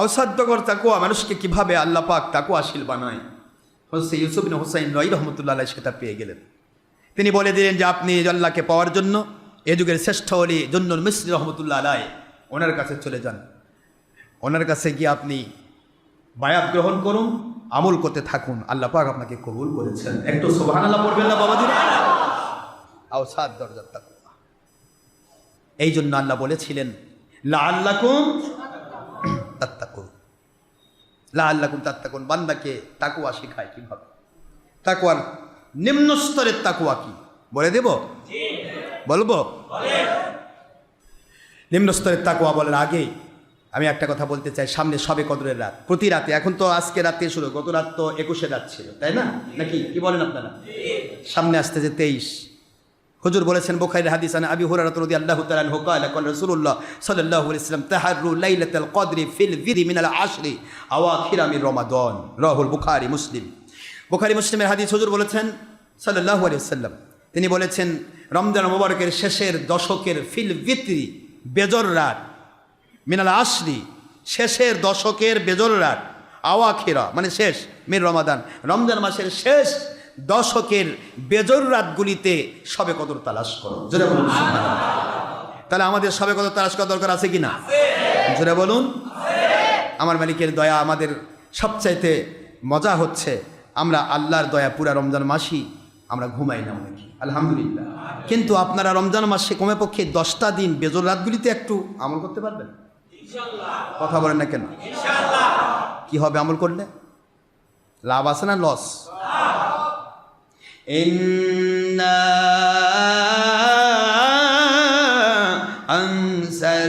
অসাধ্যকর তাকুয়া মানুষকে কীভাবে আল্লাহ পাক তাকুয়াশীল বানায়? হচ্ছে ইউসুফিন হোসাইন রই রহমতুল্লাহ সেটা পেয়ে গেলেন। তিনি বলে দিলেন যে, আপনি আল্লাহকে পাওয়ার জন্য এ যুগের শ্রেষ্ঠ অলি জন্নুল মিস্ত্রি রহমতুল্লাহ আলাই ওনার কাছে চলে যান। ওনার কাছে গিয়ে আপনি বায়াত গ্রহণ করুন, আমল করতে থাকুন। আল্লাহ পাক আপনাকে কবুল করেছেন। একটু সোহান আল্লাহ পড়বেন না বাবাজিরা আও সাত দরজার তাকুয়া এই জন্য আল্লাহ বলেছিলেন লা আল্লাকুম তাত্তাকুন। লা আল্লাকুম তাত্তাকুন। বান্দাকে তাকুয়া শেখায় কীভাবে? তাকুয়ার নিম্ন স্তরের তাকুয়া কি? বলে দেব? বলব? নিম্ন স্তরের তাকুয়া বলার আগে আমি একটা কথা বলতে চাই, সামনে সবে কদরের রাত। প্রতি রাতে, এখন তো আজকে রাতে শুরু, গত রাত তো একুশে রাত ছিল, তাই না? নাকি? কি বলেন আপনারা? সামনে আসতে যে তেইশ। হুজুর বলেছেন বুখারীর হাদিস আন আবি হুরায়রা রাদিয়াল্লাহু তাআলা আনহু قال قال رسول الله صلى الله عليه وسلم تحروا ليلة القدر في الفجر من العشر اواخر من رمضان রাহুল বুখারী মুসলিম বুখারী মুসলিমের হাদিস হুজুর বলেছেন সাল্লাল্লাহু আলাইহি ওয়াসাল্লাম তিনি বলেছেন রমজান মুবারকের শেষের দশকের ফিল ভিত্রি বেজর রাত মিনাল আশরি শেষের দশকের বেজর রাত আওয়াখিরা মানে শেষ মির রমাদান রমজান মাসের শেষ দশকের বেজর রাতগুলিতে সবে কদর তালাশ করো। জোরে বলুন তাহলে আমাদের সবে কদর তালাশ করা দরকার আছে কি না জোরে বলুন। আমার মালিকের দয়া আমাদের সবচাইতে মজা হচ্ছে আমরা আল্লাহর দয়া পুরা রমজান মাসি আমরা ঘুমাই না অনেকে আলহামদুলিল্লাহ। কিন্তু আপনারা রমজান মাসে কমে পক্ষে দশটা দিন বেজর রাতগুলিতে একটু আমল করতে পারবেন? কথা বলেন না কেন? কি হবে আমল করলে? লাভ আছে না লস?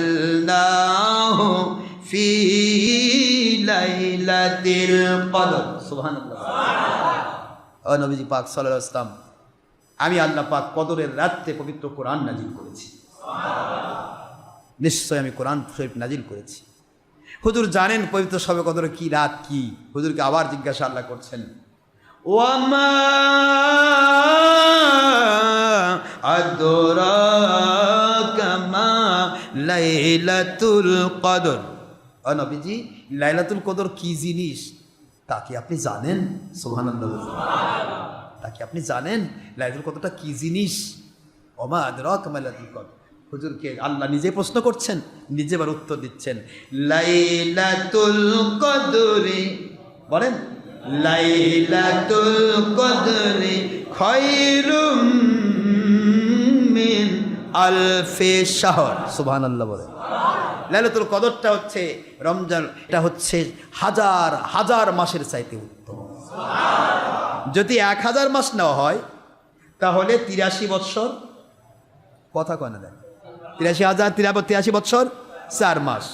أنزلناه في ليلة القدر سبحان الله ও নবীজি পাক সাল্লাল্লাহু আলাইহি সাল্লাম আমি আল্লাহ পাক কদরের রাত্রে পবিত্র কোরআন নাজিল করেছি নিশ্চয় আমি কোরআন শরীফ নাজিল করেছি হুজুর জানেন পবিত্র সবে কদর কি রাত কি হুজুরকে আবার জিজ্ঞাসা আল্লাহ করছেন ওয়ামা লাইলাতুল কদর। নবীজি, লাইলাতুল কদর কি জিনিস? তা কি আপনি জানেন? সুবহানাল্লাহ। তা কি আপনি জানেন? লাইলাতুল কদরটা কি জিনিস? ওমা আদরাকামা লাইলাতুল কদর। হুজুরকে আল্লাহ নিজে প্রশ্ন করছেন, নিজে এবার উত্তর দিচ্ছেন। লাইলাতুল কদরে, বলেন, লাইলাতুল কদরে মিন আলফে শাহর, সুবহানাল্লাহ বলে। লাইলাতুল কদরটা হচ্ছে রমজান, এটা হচ্ছে হাজার হাজার মাসের চাইতে উত্তম। যদি এক হাজার মাস নেওয়া হয়, তাহলে তিরাশি বৎসর, কথা কয় না দেন। তিরাশি হাজার তিরাশি তিরাশি বছর চার মাস।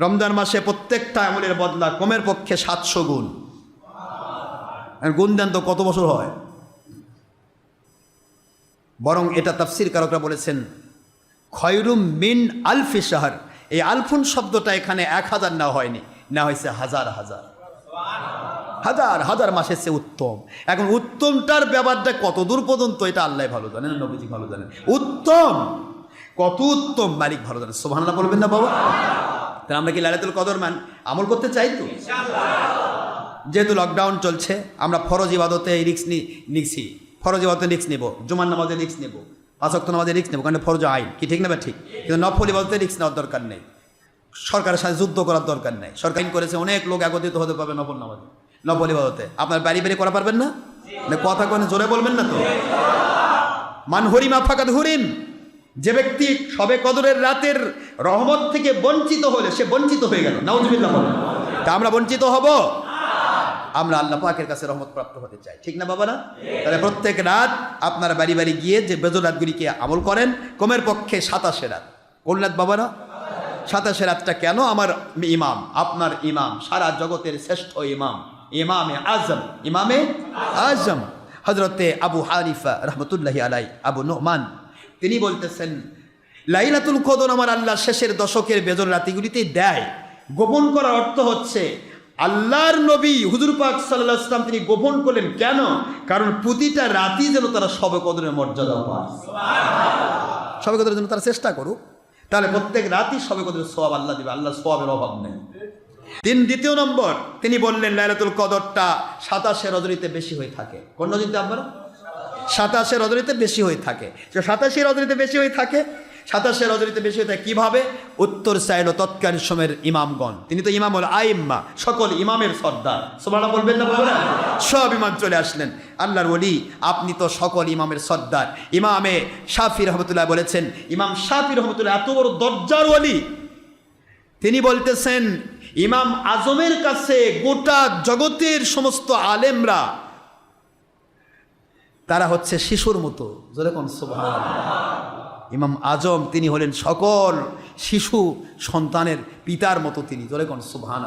রমজান মাসে প্রত্যেকটা আমলের বদলা কমের পক্ষে সাতশো গুণ। গুণ দেন তো কত বছর হয়? বরং এটা তাফসির কারকরা বলেছেন খয়রুম মিন আলফি শাহর। এই আলফুন শব্দটা এখানে এক হাজার না হয়নি না হয়েছে হাজার হাজার। হাজার হাজার মাসের চেয়ে উত্তম। এখন উত্তমটার ব্যাপারটা কত দূর পর্যন্ত এটা আল্লাহ ভালো জানেন নবীজি ভালো জানেন। উত্তম! কত উত্তম মালিক ভালো জানেন। সোভান্লা বলবেন না বাবা? তাহলে আমরা কি লালাতুল কদর মান? আমল করতে চাই তো? যেহেতু লকডাউন চলছে আমরা ফরজ ইবাদতে এই রিক্স নিচ্ছি ফরজ ইবাদতে রিক্স নেব জুমান নামাজে রিক্স নেব পাঁচক্ত নামাজে রিক্স নেব, কারণ ফরজ আইন। কি ঠিক না বা ঠিক? কিন্তু নফল ইবাদতে রিক্স নেওয়ার দরকার নেই। সরকারের সাথে যুদ্ধ করার দরকার নেই। সরকার আইন করেছে, অনেক লোক একত্রিত হতে পারবে নফল নামাজে, নফল ইবাদতে। আপনার বাড়ি বাড়ি করা পারবেন না? কথা কোনো, জোরে বলবেন না তো? মান হরিম আফাকাত হরিম। যে ব্যক্তি সবে কদরের রাতের রহমত থেকে বঞ্চিত হলে, সে বঞ্চিত হয়ে গেল। নাউজুবিল্লাহ তা আমরা বঞ্চিত হব? আমরা আল্লাহ পাকের কাছে রহমত প্রাপ্ত হতে চাই। ঠিক না বাবা না? তাহলে প্রত্যেক রাত আপনার বাড়ি বাড়ি গিয়ে যে বেজর রাতগুলিকে আমল করেন, কমের পক্ষে সাতাশে রাত। রাত বাবা না? সাতাশে রাতটা কেন? আমার ইমাম, আপনার ইমাম, সারা জগতের শ্রেষ্ঠ ইমাম, ইমামে আজম। ইমামে আজম। হজরতে আবু হানিফা রহমতুল্লাহি আলাই আবু নোমান। তিনি বলতেছেন, লাইলাতুল কদর আমার আল্লাহ শেষের দশকের বেজর রাতিগুলিতে দেয়। গোপন করার অর্থ হচ্ছে আল্লাহর নবী হুজুর পাক সাল্লাহ ইসলাম তিনি গোপন করলেন। কেন? কারণ প্রতিটা রাতি যেন তারা সবে কদরের মর্যাদা পায়। সবে কদরের জন্য তারা চেষ্টা করুক। তাহলে প্রত্যেক রাতই সবে কদরের সোয়াব আল্লাহ দিবে। আল্লাহ সোয়াবের অভাব নেই। তিন দ্বিতীয় নম্বর তিনি বললেন লাইলাতুল কদরটা সাতাশে রজনীতে বেশি হয়ে থাকে। কোন রজনীতে আপনারা? সাতাশে রজনীতে বেশি হয়ে থাকে। যে সাতাশে রজনীতে বেশি হয়ে থাকে সাতাশে রজনীতে বেশি হয়ে থাকে কীভাবে? উত্তর চাইল তৎকালীন সময়ের ইমামগণ। তিনি তো ইমাম হল আইম্মা, সকল ইমামের সর্দার। সোমানা বলবেন না বলবেন সব ইমাম চলে আসলেন। আল্লাহর বলি আপনি তো সকল ইমামের সর্দার। ইমামে শাফি রহমতুল্লাহ বলেছেন, ইমাম শাফি রহমতুল্লাহ এত বড় দরজার ওলি। তিনি বলতেছেন, ইমাম আজমের কাছে গোটা জগতের সমস্ত আলেমরা, তারা হচ্ছে শিশুর মতো। যেরকম সুবহান ইমাম আজম, তিনি হলেন সকল শিশু সন্তানের পিতার মতো তিনি। যেরকম সুবহান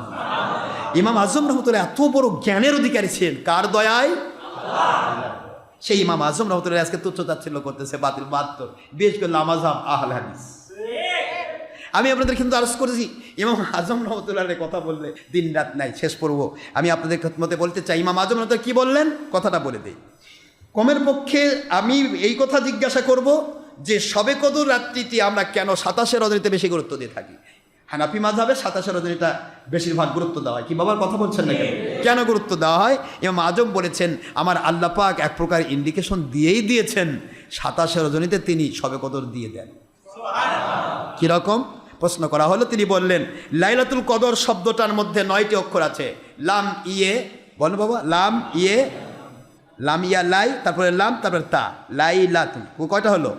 ইমাম আজম রহমতুল্লাহ এত বড় জ্ঞানের অধিকারী ছিলেন। কার দয়ায়? সেই ইমাম আজম রহমতুল্লাহ আজকে তুচ্ছ তাচ্ছিল্য করতেছে, বাতিল, বাহাত্তর। বিশেষ করে নামাজাম আহল হাদিস। আমি আপনাদের কিন্তু আরজ করেছি, ইমাম আজম রহমতুল্লাহের কথা বললে দিন রাত নাই, শেষ পড়ব। আমি আপনাদের মতে বলতে চাই, ইমাম আজম রহমতুল্লাহ কি বললেন? কথাটা বলে দিই। কমের পক্ষে আমি এই কথা জিজ্ঞাসা করব যে সবে কদর রাত্রিটি আমরা কেন সাতাশে রজনীতে বেশি গুরুত্ব দিয়ে থাকি? হানাফি মাঝাবে সাতাশে রজনীটা বেশিরভাগ গুরুত্ব দেওয়া হয়। কি বাবার কথা বলছেন না কেন কেন গুরুত্ব দেওয়া হয়? ইমাম আজম বলেছেন, আমার আল্লাহ পাক এক প্রকার ইন্ডিকেশন দিয়েই দিয়েছেন, সাতাশে রজনীতে তিনি সবে কদর দিয়ে দেন। কীরকম প্রশ্ন করা হলো, তিনি বললেন, লাইলাতুল কদর শব্দটার মধ্যে নয়টি অক্ষর আছে। লাম ইয়ে বল বাবা, লাম ইয়ে লাম, ইয়া, লাই, তারপরে লাম, তারপরে তা লাই লাতুল কয়টা হলো?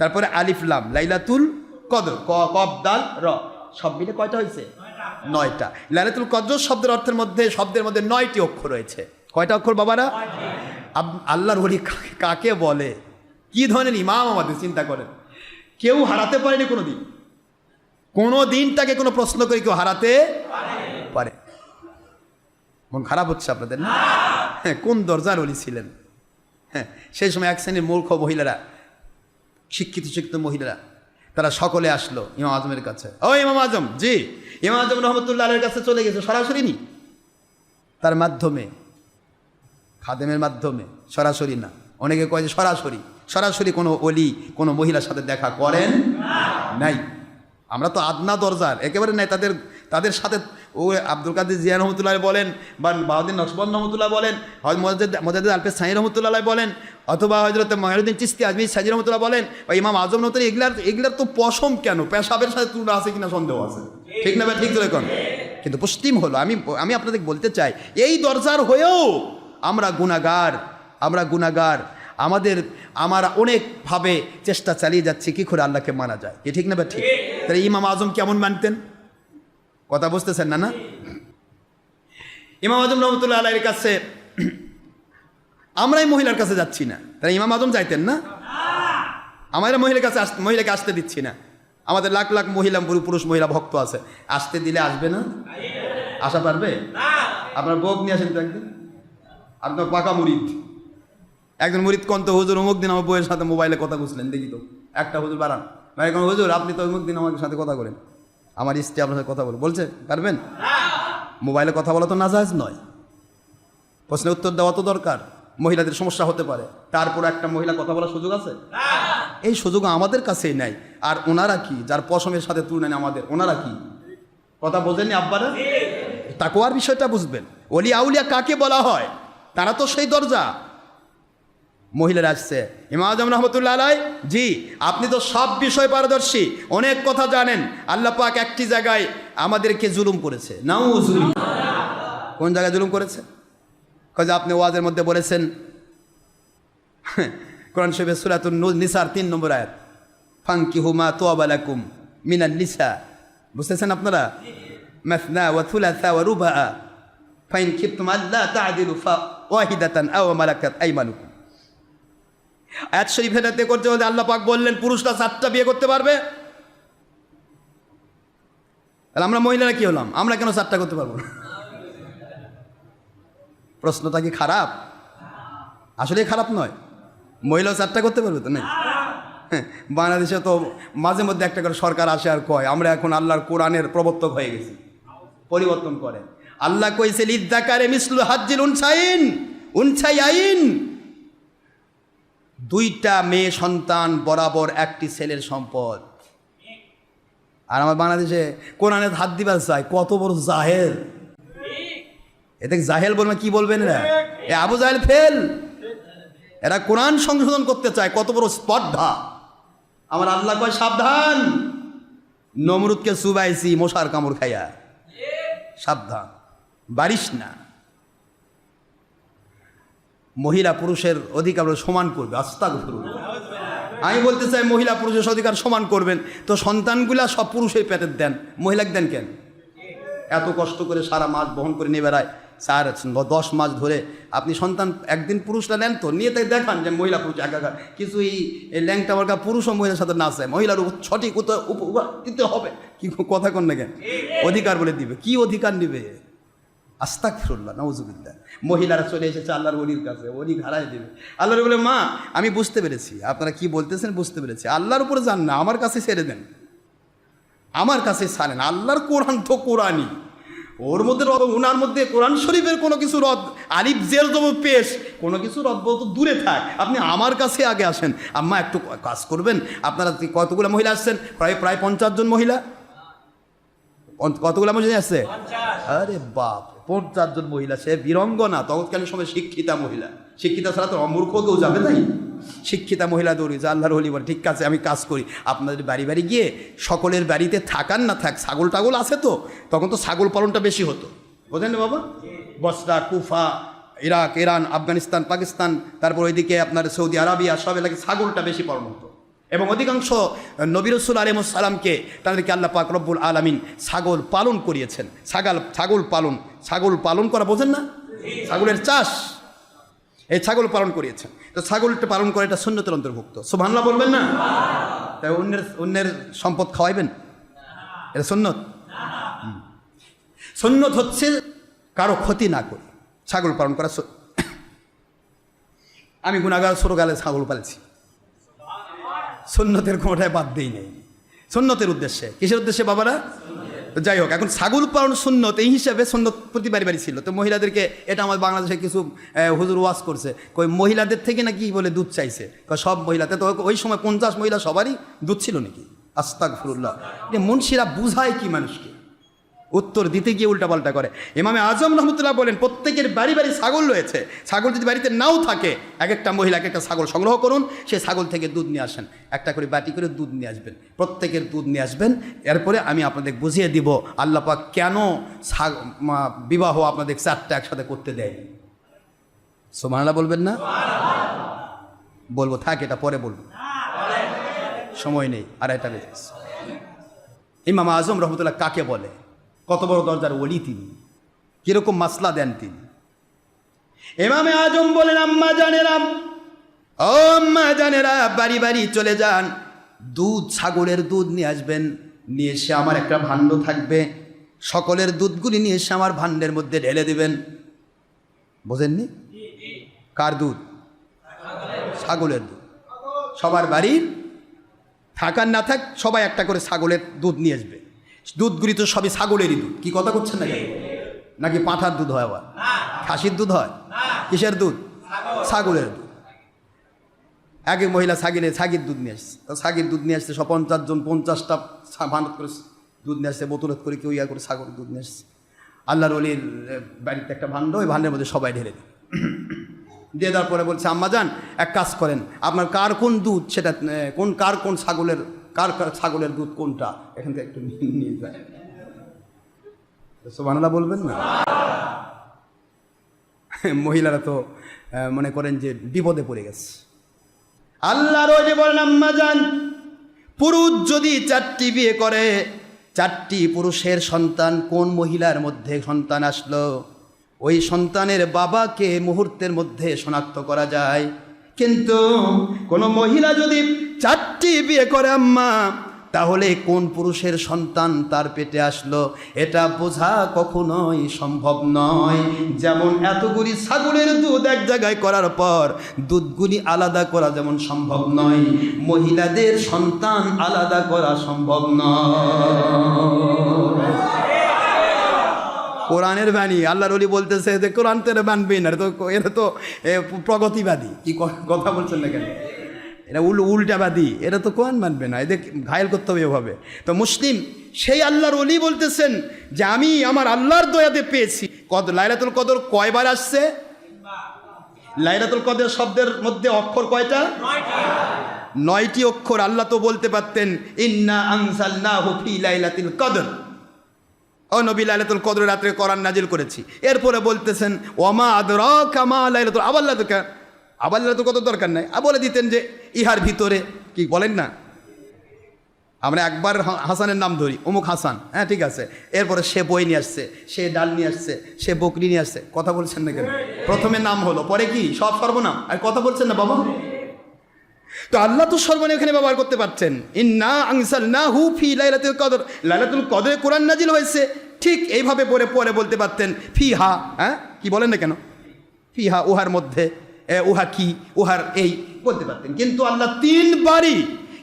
তারপরে আলিফ লাম, লাইলাতুল কদর, ক কব দাল, র। সব মিলে কয়টা হয়েছে? নয়টা। লাইলাতুল কদর শব্দের অর্থের মধ্যে, শব্দের মধ্যে নয়টি অক্ষর রয়েছে। কয়টা অক্ষর বাবারা? আল্লাহর হলি কাকে- বলে? কি ধরনের ইমাম আমাদের, চিন্তা করেন। কেউ হারাতে পারেনি কোনো দিন কোনো দিন তাকে কোনো প্রশ্ন করে কেউ হারাতে পারে। মন খারাপ হচ্ছে আপনাদের, না? হ্যাঁ কোন দরজার অলি ছিলেন? হ্যাঁ সেই সময় এক শ্রেণির মূর্খ মহিলারা শিক্ষিত শিক্ষিত মহিলারা। তারা সকলে আসলো ইমাম আজমের কাছে। ও ইমাম আজম, জি, ইমাম আজম রহমতুল্লাহ আলের কাছে চলে গেছে, সরাসরি নি? তার মাধ্যমে, খাদেমের মাধ্যমে, সরাসরি না। অনেকে কয় যে সরাসরি। সরাসরি কোনো অলি কোনো মহিলার সাথে দেখা করেন নাই। আমরা তো আদনা দরজার, একেবারে নাই, তাদের তাদের সাথে ও আব্দুল কাদের জিয়া রহমতুল্লাহ বলেন বা বাহাউদ্দিন নকশবন রহমতুল্লাহ বলেন হয় মজাদ মজাদ আলফে সাই রহমতুল্লাহ বলেন অথবা হজরত মহিউদ্দিন চিস্তি আজমি সাজি রহমতুল্লাহ বলেন বা ইমাম আজম রহমতুল্লাহ এগুলার এগুলার তো পশম কেন? পেশাবের সাথে তুলনা আছে কিনা সন্দেহ আছে? ঠিক না ভাই ঠিক তো এখন কিন্তু পশ্চিম হলো আমি আমি আপনাদের বলতে চাই এই দরজার হয়েও আমরা গুণাগার আমরা গুণাগার আমাদের আমার অনেকভাবে চেষ্টা চালিয়ে যাচ্ছে কি করে আল্লাহকে মানা যায়? কি ঠিক না বা ঠিক। তাহলে ইমাম আজম কেমন মানতেন? কথা বুঝতেছেন না না? ইমাম আজম রহমতুল্লাহ আলাইয়ের কাছে, আমরাই মহিলার কাছে যাচ্ছি না। তাহলে ইমাম আজম যাইতেন না? আমরা মহিলার কাছে মহিলাকে আসতে দিচ্ছি না। আমাদের লাখ লাখ মহিলা পুরু- পুরুষ মহিলা ভক্ত আছে। আসতে দিলে আসবে না? আসা পারবে? আপনার বউক নিয়ে আসেন তো একদিন। আপনার পাকা মুরিদ। একজন মুরিদ কন্ত, হুজুর, অমুক দিন আমার বইয়ের সাথে মোবাইলে কথা বুঝলেন, দেখি তো। একটা হুজুর, বাড়ান। হুজুর, আপনি তো অমুক দিন আমার সাথে কথা করেন আমার স্ত্রী আপনার সাথে কথা বলে বলছে, পারবেন? মোবাইলে কথা বলা তো নাজাজ নয়। প্রশ্নের উত্তর দেওয়া তো দরকার। মহিলাদের সমস্যা হতে পারে। তারপর একটা মহিলা কথা বলার সুযোগ আছে? এই সুযোগ আমাদের কাছেই নাই। আর ওনারা কি? যার পশমের সাথে তুলনা নেই আমাদের, ওনারা কি? কথা বোঝেননি আব্বারা? তাকোয়ার বিষয়টা বুঝবেন। অলি আউলিয়া কাকে বলা হয়? তারা তো সেই দরজা। মহিলারা আসছে। ইমাম আজম রহমতুল্লাহ আলাই, জি, আপনি তো সব বিষয় পারদর্শী, অনেক কথা জানেন। আল্লাহ পাক একটি জায়গায় আমাদেরকে জুলুম করেছে। নাও জুলুম কোন জায়গায় জুলুম করেছে? কাজে আপনি ওয়াজের মধ্যে বলেছেন, কোরআন শরীফের সুরাতুন নিসার তিন নম্বর আয়াত ফাঙ্কি হুমা তোয়াবালাকুম মিনান নিসা। বুঝতেছেন আপনারা? মাসনা ওয়া থুলাসা ওয়া রুবা ফাইন খিফতুম আল্লাহ ওয়াহিদাতান আও মালাকাত আইমানুকুম। আয়াত শরীফ হেদাতে করতে হলে আল্লাহ পাক বললেন পুরুষরা চারটা বিয়ে করতে পারবে? তাহলে আমরা মহিলারা কি হলাম? আমরা কেন চারটা করতে পারব? না প্রশ্নটা কি খারাপ? আসলে খারাপ নয়। মহিলা চারটা করতে পারবে তো নেই? হ্যাঁ, বাংলাদেশে তো মাঝে মধ্যে একটা করে সরকার আসে আর কয় আমরা এখন আল্লাহর কোরআনের প্রবর্তক হয়ে গেছি পরিবর্তন করেন। আল্লাহ কইছে লিদ্দাকারে মিসলু হাজ্জিল উনসাইন উনসাই আইন দুইটা মেয়ে সন্তান বরাবর একটি ছেলের সম্পদ। আর আমার বাংলাদেশে কোরআনে হাত দিবার চাই, কত বড় জাহেল। এতে জাহেল বলবেন কি বলবেন এরা? এ আবু জাহেল ফেল। এরা কোরআন সংশোধন করতে চায়, কত বড় স্পর্ধা। আমার আল্লাহ কয়, সাবধান। নমরুদকে সুবাইছি মশার কামড় খাইয়া। সাবধান। বারিস না। মহিলা পুরুষের অধিকার সমান করবে আস্তাক আমি বলতে চাই, মহিলা পুরুষের অধিকার সমান করবেন। তো সন্তানগুলা সব পুরুষের পেটের দেন। মহিলাকে দেন কেন? এত কষ্ট করে সারা মাস বহন করে নিয়ে বেড়ায়। চার দশ মাস ধরে আপনি সন্তান একদিন পুরুষরা নেন তো, নিয়ে তাই দেখান যে মহিলা পুরুষ একাকার কিছু এই ল্যাংটা মার্কা পুরুষ ও মহিলার সাথে নাচে মহিলার সঠিক দিতে হবে। কি কথা কন না কেন? অধিকার বলে দিবে। কি অধিকার নিবে? আস্তাক ফিরুল্লাহ নওজুবিল্লাহ মহিলারা চলে এসেছে আল্লাহর অলির কাছে অলি হারাই দেবে। আল্লাহর বলে, মা, আমি বুঝতে পেরেছি, আপনারা কি বলতেছেন বুঝতে পেরেছি। আল্লাহর উপরে যান না, আমার কাছে ছেড়ে দেন। আমার কাছে ছাড়েন, আল্লাহর কোরআন তো কোরআনই। ওর মধ্যে ওনার মধ্যে কোরআন শরীফের কোনো কিছু রদ, আলিফ জেল তবু পেশ, কোনো কিছু রদ বলতো দূরে থাক। আপনি আমার কাছে আগে আসেন। আম্মা, একটু কাজ করবেন? আপনারা কতগুলো মহিলা আসছেন? প্রায় প্রায় পঞ্চাশ জন মহিলা। কতগুলো মহিলা আছে? আরে বাপ, পঞ্চাশ জন মহিলা, সে বীরঙ্গনা তৎকালীন সময় শিক্ষিতা মহিলা। শিক্ষিতা ছাড়া তো অমূর্খ কেউ যাবে তাই শিক্ষিতা মহিলা দৌড়ি, যে আল্লাহর হলি বলে, ঠিক আছে, আমি কাজ করি। আপনাদের বাড়ি বাড়ি গিয়ে সকলের বাড়িতে থাকান না থাক, ছাগল টাগল আছে তো, তখন তো ছাগল পালনটা বেশি হতো। বোঝেন না বাবা? Basra, Kufa, Iraq, Iran, Afghanistan, Pakistan, তারপর ওইদিকে আপনার সৌদি আরবিয়া, সব এলাকায় ছাগলটা বেশি পালন হতো। এবং অধিকাংশ নবী রসুল আলিমসালামকে তাদেরকে আল্লাহ পাক রব্বুল আলমিন ছাগল পালন করিয়েছেন। ছাগল ছাগল পালন ছাগল পালন করা বোঝেন না? ছাগলের চাষ। এই ছাগল পালন করিয়েছেন। তো ছাগলটা পালন করে এটা সুন্নতের অন্তর্ভুক্ত। সুবহানাল্লাহ বলবেন না? তাই অন্যের অন্যের সম্পদ খাওয়াইবেন? এটা সুন্নত? হুম। সুন্নত হচ্ছে কারও ক্ষতি না করে। ছাগল পালন করা আমি গুণাগার ছোটকালে ছাগল পালছি। সুন্নতের কোনোটায় বাদ দিই নেই। সন্ন্যতের উদ্দেশ্যে। কিসের উদ্দেশ্যে বাবারা? যাই হোক, এখন ছাগল পালন সুন্নত, এই হিসাবে সুন্নত বাড়ি ছিল। তো মহিলাদেরকে এটা আমার বাংলাদেশে কিছু হুজুর ওয়াজ করছে। কই মহিলাদের থেকে নাকি বলে দুধ চাইছে? সব মহিলাতে তো ওই সময় পঞ্চাশ মহিলা সবারই দুধ ছিল নাকি? আস্তাক ফুরুল্লাহ মুন্সিরা বুঝায় কি মানুষকে? উত্তর দিতে গিয়ে উল্টাপাল্টা করে। ইমামে আজম রহমতুল্লাহ বলেন, প্রত্যেকের বাড়ি বাড়ি ছাগল রয়েছে। ছাগল যদি বাড়িতে নাও থাকে এক একটা মহিলাকে একটা ছাগল সংগ্রহ করুন, সে ছাগল থেকে দুধ নিয়ে আসেন। একটা করে বাটি করে দুধ নিয়ে আসবেন। প্রত্যেকের দুধ নিয়ে আসবেন। এরপরে আমি আপনাদের বুঝিয়ে দিব, আল্লাহ পাক কেন বিবাহ আপনাদের চারটা একসাথে করতে দেয়নি সোমানালা বলবেন না? বলব, থাক, এটা পরে বলব। সময় নেই, আড়াইটা বেজে ইমাম আজম রহমতুল্লাহ কাকে বলে? কত বড় দরজার ওলি তিনি? কীরকম মাসলা দেন তিনি? এমামে আজম বলেন, আম্মা জানেরাম ও আম্মা জানেরা, বাড়ি বাড়ি চলে যান। দুধ ছাগলের দুধ নিয়ে আসবেন, নিয়ে এসে আমার একটা ভাণ্ড থাকবে। সকলের দুধগুলি নিয়ে এসে আমার ভাণ্ডের মধ্যে ঢেলে দেবেন। বোঝেননি? কার দুধ? ছাগলের দুধ। সবার বাড়ির থাকার না থাক, সবাই একটা করে ছাগলের দুধ নিয়ে আসবে। দুধগুলি তো সবই ছাগলেরই দুধ। কি কথা করছেন না কেন? নাকি পাঁঠার দুধ হয় আবার? খাসির দুধ হয়? কিসের দুধ? ছাগলের দুধ। এক মহিলা ছাগিলে ছাগির দুধ নিয়ে আসছে। তো ছাগির দুধ নিয়ে আসছে সব পঞ্চাশ জন পঞ্চাশটা ভানত করে দুধ নিয়ে আসছে, বোতলত করে কেউ ইয়া করে ছাগলের দুধ নিয়ে আসছে। আল্লাহর অলির বাড়িতে একটা ভাণ্ড, ওই ভাণ্ডের মধ্যে সবাই ঢেলে দিল দিয়ে দেওয়ার পরে বলছে, আম্মা যান এক কাজ করেন, আপনার কার কোন দুধ, সেটা কোন, কার কোন ছাগলের কার কার ছাগলের দুধ কোনটা? এখান থেকে একটু নিয়ে যায় সোবানাল্লাহ বলবেন না? মহিলারা তো মনে করেন যে বিপদে পড়ে গেছে। আল্লাহ রোজে বলেন, আম্মা যান পুরুষ যদি চারটি বিয়ে করে, চারটি পুরুষের সন্তান কোন মহিলার মধ্যে সন্তান আসলো? ওই সন্তানের বাবাকে মুহূর্তের মধ্যে শনাক্ত করা যায়। কিন্তু কোনো মহিলা যদি চারটি বিয়ে করে আম্মা। তাহলে কোন পুরুষের সন্তান তার পেটে আসলো? এটা বোঝা কখনোই সম্ভব নয়। যেমন এতগুলি ছাগলের দুধ এক জায়গায় করার পর দুধগুলি আলাদা করা যেমন সম্ভব নয়, মহিলাদের সন্তান আলাদা করা সম্ভব নয়। কোরআনের বাণী, আল্লাহর অলি বলতেছে যে কোরআন তো এটা মানবে না তো, এটা তো প্রগতিবাদী। কি কথা বলছেন না কেন? এটা উল উল্টাবাদী। এটা তো কোরআন মানবে না, এদের ঘায়ল করতে হবে এভাবে। তো মুসলিম, সেই আল্লাহর অলি বলতেছেন যে আমি আমার আল্লাহর দয়াতে পেয়েছি। কদ লাইলাতুল কদর কয়বার আসছে? লাইলাতুল কদর শব্দের মধ্যে অক্ষর কয়টা? নয়টি অক্ষর। আল্লাহ তো বলতে পারতেন, ইন্না আনসালনাহু ফি লাইলাতুল কদর। ও নবী, লাইলাতুল কদর রাত্রে কোরআন নাজিল করেছি। এরপরে বলতেছেন ওমা আদরাকা মা লাইলাতুল আবার লাইলাতুল কা- আবার তো কত দরকার নাই। আর বলে দিতেন যে, ইহার ভিতরে, কি বলেন না? আমরা একবার হাসানের নাম ধরি, অমুক হাসান হ্যাঁ ঠিক আছে। এরপরে সে বই নিয়ে আসছে, সে ডাল নিয়ে আসছে, সে বকরি নিয়ে আসছে, কথা বলছেন না কেন? প্রথমে নাম হলো, পরে কি? সব সর্বনাম। আর কথা বলছেন না, বাবা? তো আল্লাহ তো সর্বনাম এখানে ব্যবহার করতে পারছেন। ইন্না আনসাল না হু ফি লাইলাতুল কদর। লাইলাতুল কদরে কোরআন নাজিল হয়েছে। ঠিক এইভাবে পরে পরে বলতে পারতেন ফি হা হ্যাঁ কি বলেন না কেন? ফি হা উহার মধ্যে। উহা কি? উহার এই বলতে পারতেন। কিন্তু আল্লাহ তিনবারই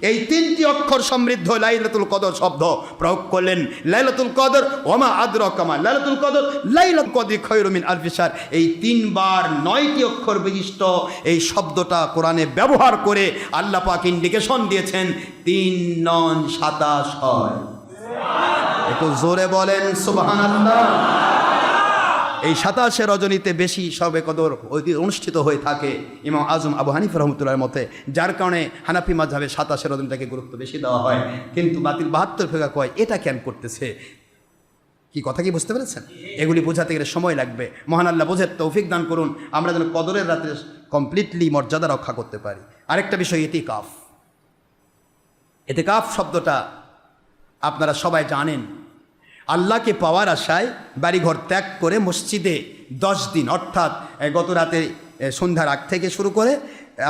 এই তিনটি অক্ষর সমৃদ্ধ লাইলাতুল কদর শব্দ প্রয়োগ করলেন। লাইলাতুল কদর, ওমা আদর কামা লাইলাতুল কদর লাইলাতুল কদর খৈরমিন আলফিসার এই তিনবার নয়টি অক্ষর বিশিষ্ট এই শব্দটা কোরআনে ব্যবহার করে আল্লাহ পাক ইন্ডিকেশন দিয়েছেন, তিন নন সাতাশ হয়। একটু জোরে বলেন, সুবহানাল্লাহ। এই সাতাশে রজনীতে বেশি সবে কদর অনুষ্ঠিত হয়ে থাকে ইমাম আজম আবু হানিফ রহমতুল্লাহর মতে, যার কারণে হানাফি মাঝাবে সাতাশে রজনীটাকে গুরুত্ব বেশি দেওয়া হয়। কিন্তু বাতিল বাহাত্তর ফেকা কয়, এটা কেন করতেছে? কি কথা কি বুঝতে পেরেছেন? এগুলি বোঝাতে গেলে সময় লাগবে। মহান আল্লাহ বোঝের তৌফিক দান করুন, আমরা যেন কদরের রাতে কমপ্লিটলি মর্যাদা রক্ষা করতে পারি। আরেকটা বিষয় এতিকাফ এতেকাফ শব্দটা আপনারা সবাই জানেন। আল্লাহকে পাওয়ার আশায় বাড়িঘর ত্যাগ করে মসজিদে দশ দিন, অর্থাৎ গত রাতে সন্ধ্যার আগ থেকে শুরু করে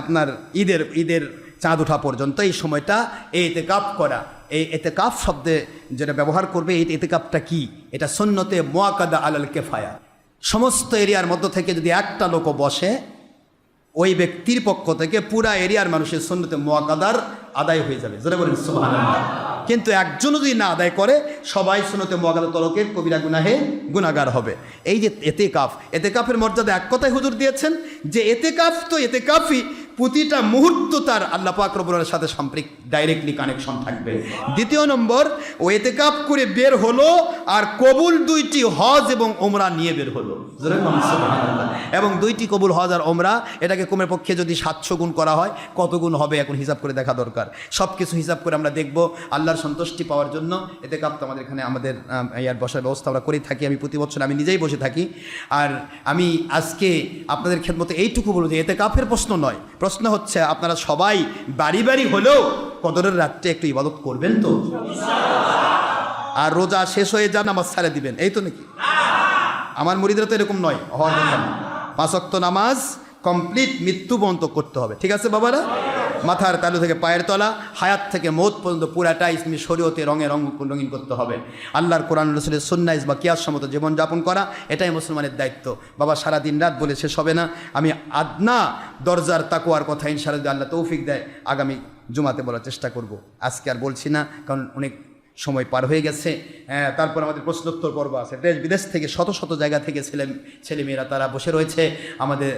আপনার ঈদের ঈদের চাঁদ ওঠা পর্যন্ত এই সময়টা এই এতেকাফ করা। এই এতেকাফ শব্দে যেটা ব্যবহার করবে, এই এতেকাফটা কি? এটা সন্ন্যতে মোয়াকাদা আলাল কেফায়া। সমস্ত এরিয়ার মধ্য থেকে যদি একটা লোকও বসে, ওই ব্যক্তির পক্ষ থেকে পুরা এরিয়ার মানুষের সন্ন্যতে মোয়াকাদার আদায় হয়ে যাবে। যেটা বলেন, সুবহানাল্লাহ। কিন্তু একজনও যদি না আদায় করে, সবাই শুনতে মগাল তরকের কবিরা গুনাহে গুণাগার হবে। এই যে এতে কাফ এতে কাফের মর্যাদা এক কথায় হুজুর দিয়েছেন যে এতে কাফ তো এতে কাফই প্রতিটা মুহূর্ত তার আল্লাহ পাক রব্বুলের সাথে সম্পৃক ডাইরেক্টলি কানেকশন থাকবে। দ্বিতীয় নম্বর, ও এতেকাপ করে বের হলো আর কবুল দুইটি হজ এবং ওমরা নিয়ে বের হলো। এবং দুইটি কবুল হজ আর ওমরা এটাকে কমের পক্ষে যদি সাতশো গুণ করা হয়, কত গুণ হবে এখন হিসাব করে দেখা দরকার। সব কিছু হিসাব করে আমরা দেখব আল্লাহর সন্তুষ্টি পাওয়ার জন্য। এতে কাপ তো আমাদের এখানে আমাদের ইয়ার বসার ব্যবস্থা আমরা করেই থাকি, আমি প্রতি বছর আমি নিজেই বসে থাকি। আর আমি আজকে আপনাদের খেদমতে এইটুকু বলব যে এতে কাপের প্রশ্ন নয় প্রশ্ন হচ্ছে, আপনারা সবাই বাড়ি বাড়ি হলেও কদরের রাত্রে একটু ইবাদত করবেন তো? আর রোজা শেষ হয়ে যান, নামাজ ছাড়ে দিবেন। এই তো নাকি? আমার মুরিদরা তো এরকম নয়। হওয়ার কথা না। পাঁচ ওয়াক্ত নামাজ কমপ্লিট, মৃত্যু পর্যন্ত করতে হবে। ঠিক আছে, বাবারা? মাথার তালু থেকে পায়ের তলা, হায়াত থেকে মৌত পর্যন্ত পুরাটাই ইসলামী শরীয়তে রঙে রঙ রঙিন করতে হবে। আল্লাহর কোরআন, রসুলের সন্ন্যাস বা কিয়াস সম্মত জীবনযাপন করা, এটাই মুসলমানের দায়িত্ব। বাবা, সারা দিন রাত বলে শেষ হবে না। আমি আদনা দরজার তাকুয়ার কথা ইনশাআল্লাহ আল্লাহ তৌফিক দেয়, আগামী জুমাতে বলার চেষ্টা করব। আজকে আর বলছি না, কারণ অনেক সময় পার হয়ে গেছে। হ্যাঁ, তারপর আমাদের প্রশ্নোত্তর পর্ব আছে। দেশ বিদেশ থেকে শত শত জায়গা থেকে ছেলে ছেলেমেয়েরা তারা বসে রয়েছে। আমাদের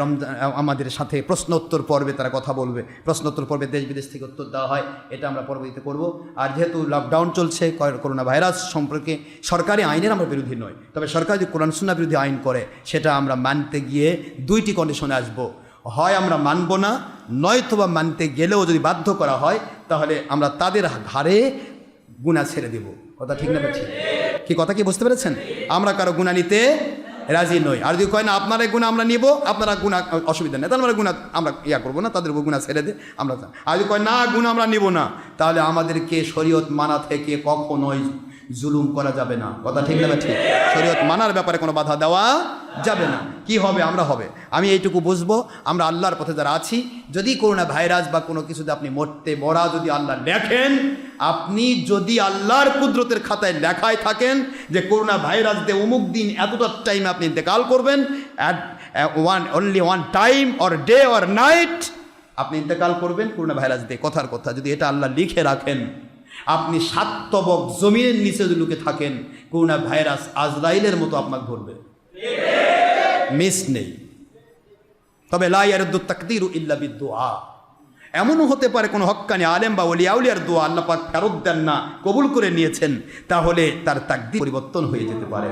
রমজান আমাদের সাথে প্রশ্নোত্তর পর্বে তারা কথা বলবে। প্রশ্নোত্তর পর্বে দেশ বিদেশ থেকে উত্তর দেওয়া হয় এটা আমরা পরবর্তীতে করব। আর যেহেতু লকডাউন চলছে করোনা ভাইরাস সম্পর্কে সরকারি আইনের আমরা বিরোধী নয় তবে সরকার যদি কোরআন সুন্নাহ বিরোধী আইন করে সেটা আমরা মানতে গিয়ে দুইটি কন্ডিশনে আসব। হয় আমরা মানব না নয়তোবা মানতে গেলেও যদি বাধ্য করা হয় তাহলে আমরা তাদের ঘাড়ে গুণা ছেড়ে দেব। কথা ঠিক না পাচ্ছি কি কথা কি বুঝতে পেরেছেন? আমরা কারও গুণা নিতে রাজি নই। আর যদি কয়, না, আপনারা গুণা আমরা নিব, আপনারা গুণা, অসুবিধা নেই। তাহলে আমরা গুণা, আমরা ইয়া করব না, তাদের গুণা ছেড়ে দে, আমরা আর যদি কয়, না, গুণা আমরা নিব না, তাহলে আমাদেরকে শরীয়ত মানা থেকে কখনোই জুলুম করা যাবে না। কথা ঠিক না ঠিক? শরীয়ত মানার ব্যাপারে কোনো বাধা দেওয়া যাবে না। কি হবে? আমরা হবে। আমি এইটুকু বুঝব। আমরা আল্লাহর পথে যারা আছি, যদি করোনা ভাইরাস বা কোনো কিছুতে আপনি মরতে, মরা যদি আল্লাহ লেখেন, আপনি যদি আল্লাহর কুদরতের খাতায় লেখায় থাকেন যে করোনা ভাইরাস দিয়ে অমুক দিন এতটা টাইম আপনি ইন্তেকাল করবেন at one only one time or day or night আপনি ইন্তেকাল করবেন করোনা ভাইরাস দিয়ে। কথার কথা, যদি এটা আল্লাহ লিখে রাখেন। আপনি সাতবক জমিনের নিচে লুকে থাকেন, করোনা ভাইরাস আজরাইলের মতো আপনাকে ধরবে। মিস নেই। তবে লাইয়ারুদ্দু তাকদিরু ইল্লা বিদুআ এমনও হতে পারে কোনো হক্কানি আলেম বা অলিয়াউলিয়ার দোয়া আল্লাহ ফেরত দেন না, কবুল করে নিয়েছেন, তাহলে তার তাকদি পরিবর্তন হয়ে যেতে পারে।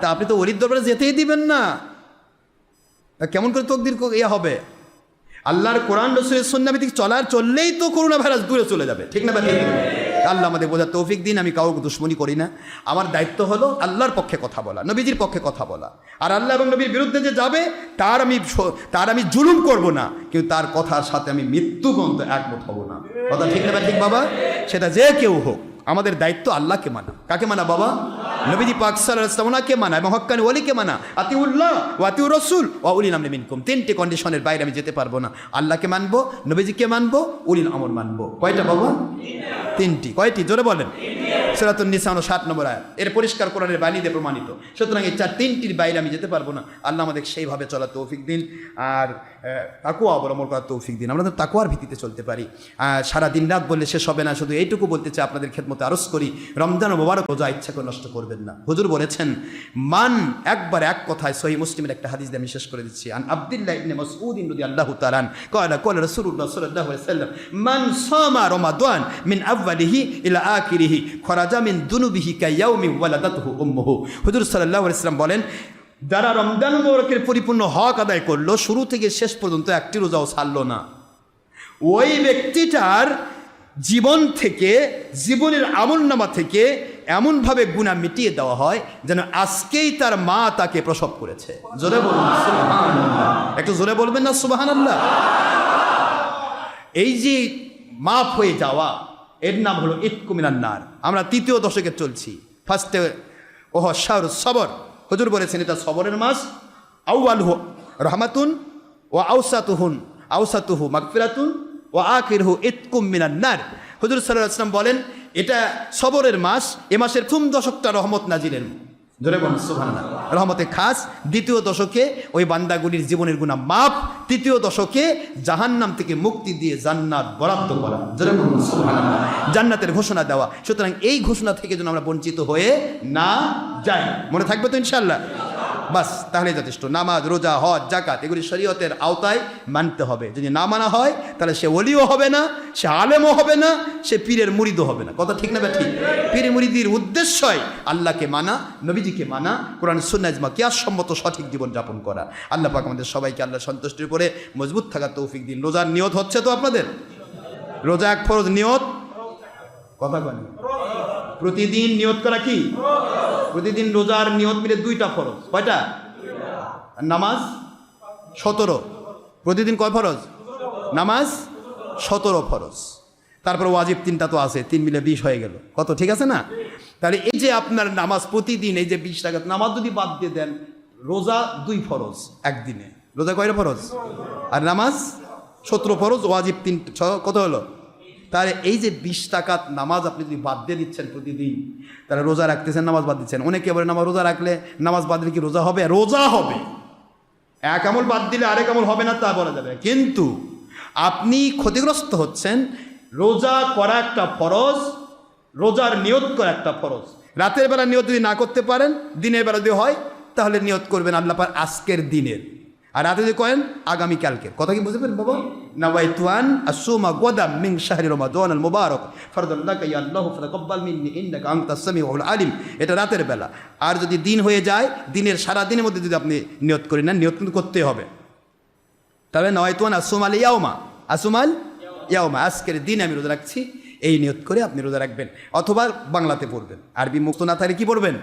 তা আপনি তো অলির দরবারে যেতেই দিবেন না। কেমন করে তকদির ইয়ে হবে? আল্লাহর কোরআন, রসুলের সন্ন্যাবিদিক চলার চললেই তো করোনা ভাইরাস দূরে চলে যাবে। ঠিক না না? আল্লাহ আমাদের বোঝার তৌফিক দিন, আমি কাউকে দুশ্মনী করি না। আমার দায়িত্ব হলো আল্লাহর পক্ষে কথা বলা, নবীজির পক্ষে কথা বলা। আর আল্লাহ এবং নবীর বিরুদ্ধে যে যাবে, তার আমি তার আমি জুলুম করব না, কিন্তু তার কথার সাথে আমি মৃত্যু পর্যন্ত একমত হব না। কথা ঠিক না ঠিক বাবা? সেটা যে কেউ হোক, আমাদের দায়িত্ব আল্লাহকে মানা। কাকে মানা, বাবা? নবীজি পাক সাল্লাল্লাহু ওনাকে মানা এবং হক্কানি ওলিকে মানা আতিউল্লাহ ও আতিউর রসুল ও উলিল আমরি মিনকুম তিনটি কন্ডিশনের বাইরে আমি যেতে পারব না আল্লাহকে মানবো নবীজিকে মানবো উলিল আমর মানবো কয়টা বাবা তিনটি কয়টি জোরে বলেন সেরাতুল নিসান ও ষাট নম্বর আয়াত। এর পরিষ্কার কোরআনের বাণীতে প্রমাণিত। সুতরাং এই চার তিনটির বাইরে আমি যেতে পারব না। আল্লাহ আমাদের সেইভাবে চলার তৌফিক দিন আর তাকুয়া অবলম্বন করার তৌফিক দিন। আমরা তো তাকুয়ার ভিত্তিতে চলতে পারি। সারা দিন রাত বললে শেষ হবে না। শুধু এইটুকু বলতে চাই, আপনাদের খেদমতে আরজ করি। রমজান ও মোবারক রোজা ইচ্ছা করে নষ্ট করবেন না। হুজুর বলেছেন, মান একবার এক কথায় সহি মুসলিমের একটা হাদিস দিয়ে আমি শেষ করে দিচ্ছি। আন আব্দুল্লাহ ইবনে মাসউদ ইনদি আল্লাহ তাআলা কয়লা কয়লা রাসূলুল্লাহ সাল্লাল্লাহু আলাইহি ওয়াসাল্লাম, মান সামা রমাদান মিন আউয়ালিহি ইলা আখিরিহি খরা খারাজা খরাজামিন দুনুবিহিকা ইয়াউমি ওয়ালাদাতহু উম্মুহু। হুজুর সাল্লাল্লাহু সাল্লাহ সাল্লাম বলেন, যারা রমজান মোবারকের পরিপূর্ণ হক আদায় করল, শুরু থেকে শেষ পর্যন্ত একটি রোজাও ছাড়ল না। ওই ব্যক্তিটার জীবন থেকে, জীবনের আমল নামা থেকে এমনভাবে গুণা মিটিয়ে দেওয়া হয় যেন আজকেই তার মা তাকে প্রসব করেছে। জোরে বলুন একটু জোরে বলবেন না সুবাহান আল্লাহ এই যে মাফ হয়ে যাওয়া এর নাম হলো ইতকুমিনান্নার আমরা তৃতীয় দশকে চলছি। ফার্স্টে ওহ শাহর সবর। হজুর বলেছেন, এটা সবরের মাস। আউআল হু রহমাতুন ও আউসাতুহুন আউসাতুহু মাকফিরাতুন ও আকির হু ইতকুম মিনান্নার হজুর সাল্লাহ আসলাম বলেন, এটা সবরের মাস, এ মাসের প্রথম দশকটা রহমত নাজিলেন ধরে বলুন, সুবহানাল্লাহ। রহমতে খাস, দ্বিতীয় দশকে ওই বান্দাগুলির জীবনের গুণা মাপ তৃতীয় দশকে জাহান্নাম থেকে মুক্তি দিয়ে জান্নাত বরাদ্দ করা। ধরে বলুন জান্নাতের ঘোষণা দেওয়া। সুতরাং এই ঘোষণা থেকে যেন আমরা বঞ্চিত হয়ে না যাই। মনে থাকবে তো ইনশাল্লাহ বাস, তাহলে যথেষ্ট। নামাজ, রোজা, হজ জাকাত এগুলি শরীয়তের আওতায় মানতে হবে। যদি না মানা হয়, তাহলে সে অলিও হবে না, সে আলেমও হবে না, সে পীরের মুরিদও হবে না। কথা ঠিক না ঠিক পীর মুরিদির উদ্দেশ্যই আল্লাহকে মানা, নবীজিকে মানা, কোরআন সুন্নাজমা কিয়াসম্মত সঠিক জীবন যাপন করা। আল্লাহ পাক আমাদের সবাইকে আল্লাহ সন্তুষ্টির উপরে মজবুত থাকার তৌফিক দিন। রোজার নিয়ত হচ্ছে তো আপনাদের? রোজা এক ফরজ নিয়ত? কথা বলেন। প্রতিদিন নিয়ত করা কি? প্রতিদিন রোজার নিয়ত মিলে দুইটা ফরজ। কয়টা? নামাজ, সতেরো। প্রতিদিন কয় ফরজ? নামাজ, সতেরো ফরজ। তারপর ওয়াজিব তিনটা তো আছে, তিন মিলে বিশ হয়ে গেল। কত, ঠিক আছে না? তাহলে এই যে আপনার নামাজ প্রতিদিন, এই যে বিশ টাকা নামাজ যদি বাদ দিয়ে দেন, রোজা দুই ফরজ একদিনে। রোজা কয়টা ফরজ? আর নামাজ সতেরো ফরজ, ওয়াজিব তিন কত হলো? তাহলে এই যে বিশ টাকাত নামাজ আপনি যদি বাদ দিয়ে দিচ্ছেন প্রতিদিন, তাহলে রোজা রাখতেছেন, নামাজ বাদ দিচ্ছেন। অনেকে বলে, নামাজ রোজা রাখলে নামাজ বাদ দিলে কি রোজা হবে? রোজা হবে। এক আমল বাদ দিলে আরেক আমল হবে না তা বলা যাবে কিন্তু আপনি ক্ষতিগ্রস্ত হচ্ছেন, রোজা করা একটা ফরজ, রোজার নিয়ত করা একটা ফরজ। রাতের বেলা নিয়ত যদি না করতে পারেন, দিনের বেলা যদি হয়, তাহলে নিয়ত করবেন আল্লাহ পাক আজকের দিনের। আর রাতে যদি কয়েন? আগামীকালকে কথা কি বুঝতে পারেন বাবা? নাওয়াইতুয়ান আসুমা গোদাম মিন শাহরি রমাদান আল মুবারক ফরদুল্লাহ ইয়া আল্লাহু মিন্নি ইন্নাকা আলিম। এটা রাতের বেলা। আর যদি দিন হয়ে যায়, দিনের সারা দিনের মধ্যে যদি আপনি নিয়ত করেন না, নিয়ত কিন্তু করতে হবে। তবে আসুমাল ইয়াওমা। আসুমাল ইয়াওমা। আজকের দিন আমি রোজা রাখছি। এই নিয়ত করে আপনি রোজা রাখবেন। অথবা বাংলাতে পড়বেন। আরবি মুক্ত না থাকলে কি পড়বেন?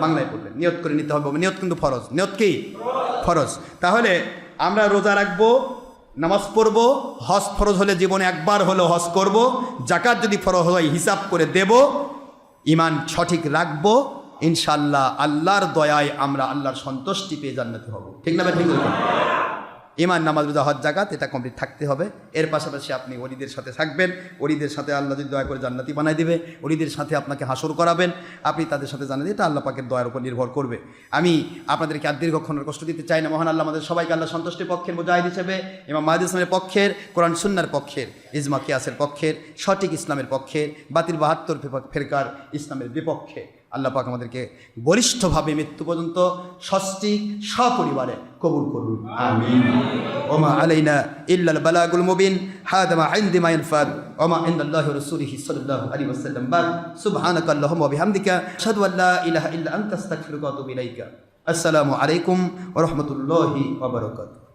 বাংলায় পড়বেন। নিয়ত করে নিতে হবে। নিয়ত কিন্তু ফরজ। নিয়ত কি? ফরজ তাহলে আমরা রোজা রাখব, নামাজ পড়ব, হজ ফরজ হলে জীবনে একবার হলো হজ করব জাকাত যদি ফরজ হয় হিসাব করে দেব ইমান সঠিক রাখব ইনশাল্লাহ আল্লাহর দয়ায় আমরা আল্লাহর সন্তুষ্টি পেয়ে জান্নাতি হব ঠিক না ঠিক? ইমান নামাজ রোজা, হজ জাকাত এটা কমপ্লিট থাকতে হবে। এর পাশাপাশি আপনি অলিদের সাথে থাকবেন অলিদের সাথে আল্লাহ যদি দয়া করে জান্নাতি বানাই দেবে অলিদের সাথে আপনাকে হাসর করাবেন, আপনি তাদের সাথে জানান এটা আল্লাহ পাকের দয়ার উপর নির্ভর করবে। আমি আপনাদেরকে আর দীর্ঘক্ষণের কষ্ট দিতে চাই না। মহান আল্লাহ আমাদের সবাইকে আল্লাহ সন্তুষ্টির পক্ষের মুজাহিদ হিসেবে এবং মাহাদ ইসলামের পক্ষের, কোরআন সুন্নার পক্ষের, ইজমা কিয়াসের পক্ষের, সঠিক ইসলামের পক্ষের, বাতিল বাহাত্তর ফেরকার ইসলামের বিপক্ষে। আল্লাহ পাক আমাদেরকে বলিষ্ঠভাবে মৃত্যু পর্যন্ত ষষ্ঠী সপরিবারে কবুল করুন। আমিন। ওমা আলাইনা ইল্লাল বালাগুল মুবিন হাদামা ইনদি মা ইয়ানফাদ ওমা ইনদাল্লাহি ওয়া রাসূলিহি সাল্লাল্লাহু আলাইহি ওয়াসাল্লাম। বাদ সুবহানাকা আল্লাহুম্মা ওয়া বিহামদিকা আশহাদু আল লা ইলাহা ইল্লা আনতা আস্তাগফিরুকা ওয়া আতুবু ইলাইকা। আসসালামু আলাইকুম ওয়া রাহমাতুল্লাহি ওয়া বারাকাতুহু।